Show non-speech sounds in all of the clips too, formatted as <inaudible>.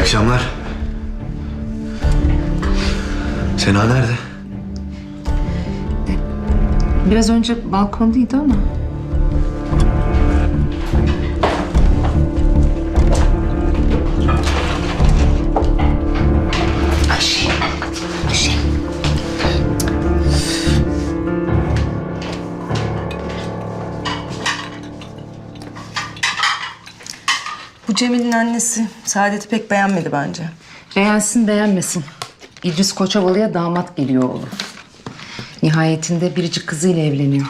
akşamlar. Sena nerede? Biraz önce balkondaydı ama. Cemil'in annesi Saadet'i pek beğenmedi bence. Beğensin beğenmesin. İdris Koçovalı'ya damat geliyor oğlu. Nihayetinde biricik kızıyla evleniyor.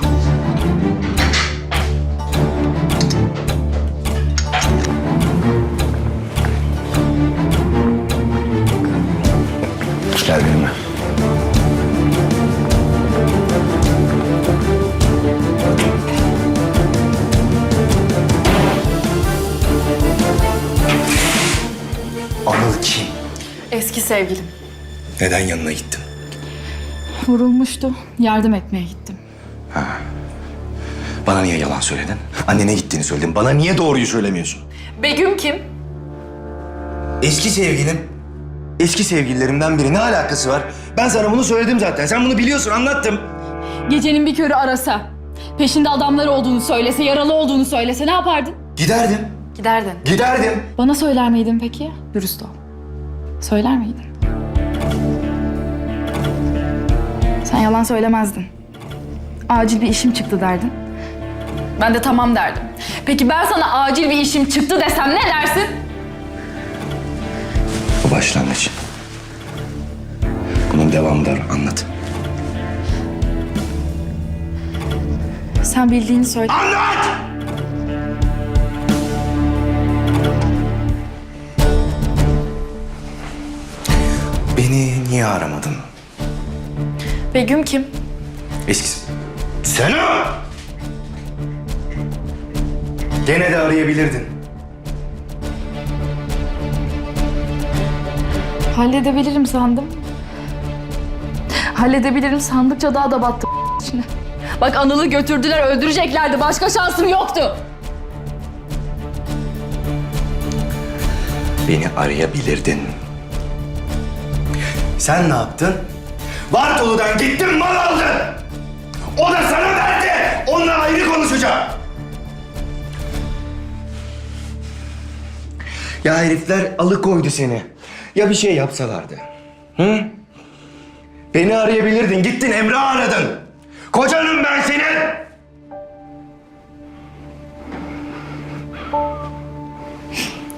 Eski sevgilim. Neden yanına gittin? Vurulmuştu. Yardım etmeye gittim. Bana niye yalan söyledin? Annene gittiğini söyledin. Bana niye doğruyu söylemiyorsun? Begüm kim? Eski sevgilim. Eski sevgililerimden biri. Ne alakası var? Ben sana bunu söyledim zaten. Sen bunu biliyorsun. Anlattım. Gecenin bir körü arasa, peşinde adamları olduğunu söylese, yaralı olduğunu söylese ne yapardın? Giderdim. Giderdin. Giderdim. Bana söyler miydin peki? Dürüst ol. Söyler miydin? Sen yalan söylemezdin. Acil bir işim çıktı derdin. Ben de tamam derdim. Peki ben sana acil bir işim çıktı desem ne dersin? Bu başlangıç. Bunun devamı da. Anlat. Sen bildiğini söyle. Anlat! Beni niye aramadın? Begüm kim? Eskisi. Sen o! Gene de arayabilirdin. Halledebilirim sandım. Halledebilirim sandıkça daha da battım içine. Bak Anıl'ı götürdüler öldüreceklerdi. Başka şansım yoktu. Beni arayabilirdin. Sen ne yaptın? Bartolu'dan gittin mal aldın. O da sana verdi. Onunla ayrı konuşacağım. Ya herifler alıkoydu seni. Ya bir şey yapsalardı. Hı? Beni arayabilirdin. Gittin Emre aradın. Kocanım ben senin.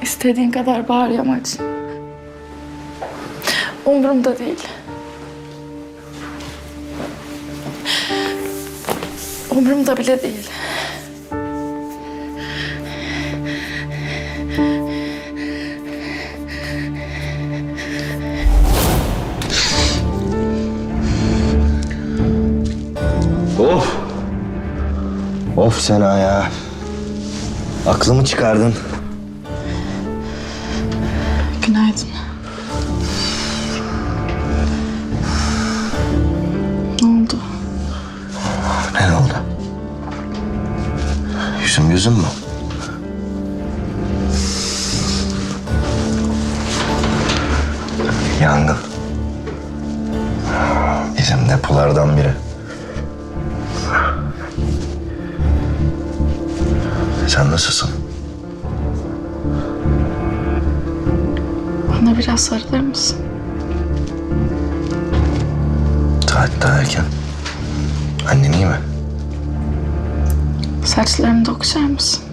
İstediğin kadar bağır yamaç. Umurumda değil. Umurumda bile değil. Of. Of Sena ya. Aklımı çıkardın. Yüzüm yüzüm mü? Yangın. Bizim depolardan biri. Sen nasılsın? Bana biraz sarılır mısın? Saat daha erken. Annen iyi mi? Saçlarımı da mısın?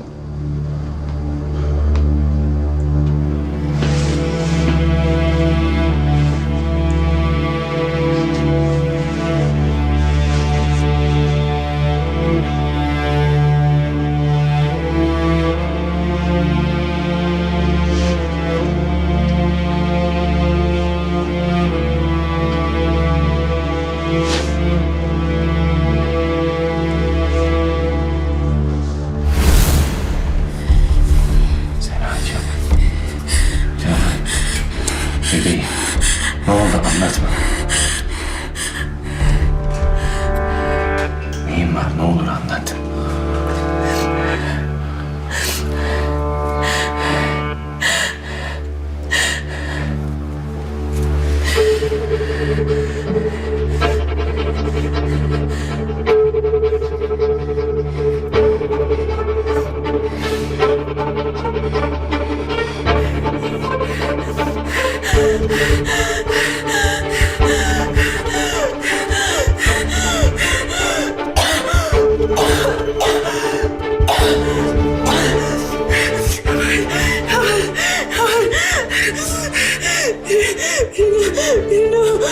Ne oldu. Neyin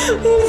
Oh, <laughs>